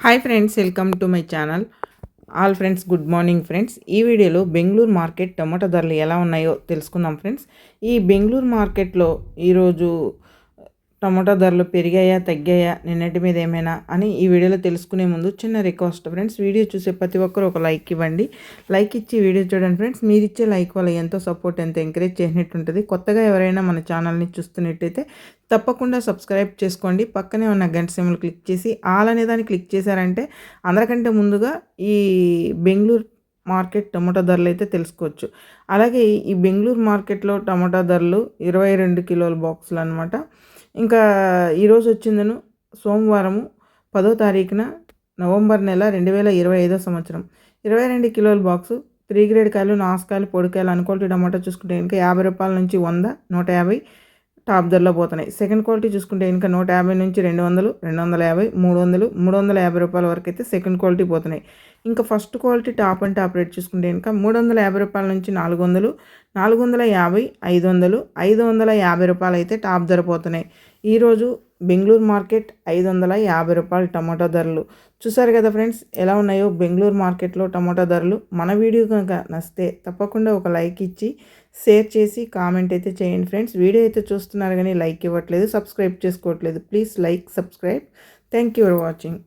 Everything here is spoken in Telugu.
Hi friends welcome to my channel all friends good morning friends ఈ వీడియోలో బెంగళూరు మార్కెట్ టమాటో ధరలు ఎలా ఉన్నాయో తెలుసుకుందాం ఫ్రెండ్స్ ఈ బెంగళూరు మార్కెట్లో ఈరోజు టమాటా ధరలు పెరిగాయా తగ్గాయా నిన్నటి మీద ఏమైనా అని ఈ వీడియోలో తెలుసుకునే ముందు చిన్న రిక్వెస్ట్ ఫ్రెండ్స్ వీడియో చూసే ప్రతి ఒక్కరు ఒక లైక్ ఇవ్వండి. లైక్ ఇచ్చి వీడియో చూడండి ఫ్రెండ్స్. మీరు ఇచ్చే లైక్ వల్ల ఎంతో సపోర్ట్ ఎంతో ఎంకరేజ్ చేసినట్టు ఉంటుంది కొత్తగా ఎవరైనా మన ఛానల్ని చూస్తున్నట్టయితే తప్పకుండా సబ్స్క్రైబ్ చేసుకోండి. పక్కనే ఉన్న గంట సిమ్లు క్లిక్ చేసి ఆల్ అనే దాన్ని క్లిక్ చేశారంటే అందరికంటే ముందుగా ఈ బెంగళూరు మార్కెట్ టమాటా ధరలు అయితే తెలుసుకోవచ్చు. అలాగే ఈ బెంగళూరు మార్కెట్లో టమాటా ధరలు ఇరవై రెండు కిలోల బాక్సులు అనమాట ఇంకా ఈరోజు వచ్చిందను సోమవారము పదో తారీఖున నవంబర్ నెల రెండు వేల ఇరవై ఐదో సంవత్సరం. ఇరవై రెండు కిలోల బాక్సు త్రీ గ్రేడ్ కాయలు నాసుకాయలు పొడికాయలు అనుకోల్టీ టమాటో చూసుకుంటే ఇంకా యాభై రూపాయల నుంచి వంద నూట యాభై టాప్ ధరలో పోతున్నాయి. సెకండ్ క్వాలిటీ చూసుకుంటే ఇంకా నూట యాభై నుంచి రెండు వందలు రెండు వందల యాభై మూడు వందలు మూడు వందల యాభై రూపాయల వరకు అయితే సెకండ్ క్వాలిటీ పోతున్నాయి. ఇంకా first quality top and top rate చూసుకుంటే ఇంకా మూడు వందల యాభై రూపాయల నుంచి నాలుగు వందలు నాలుగు వందల యాభై ఐదు వందలు ఐదు వందల యాభై రూపాయలు అయితే టాప్ ధర పోతున్నాయి. ఈరోజు బెంగళూరు మార్కెట్ ఐదు వందల యాభై రూపాయలు టమాటా ధరలు. చూసారు కదా ఫ్రెండ్స్ ఎలా ఉన్నాయో బెంగళూరు మార్కెట్లో టమాటా ధరలు. మన వీడియో కనుక నచ్చితే తప్పకుండా ఒక లైక్ ఇచ్చి షేర్ చేసి కామెంట్ అయితే చేయండి ఫ్రెండ్స్. వీడియో అయితే చూస్తున్నారు కానీ లైక్ ఇవ్వట్లేదు సబ్స్క్రైబ్ చేసుకోవట్లేదు. Please like subscribe. Thank you for watching.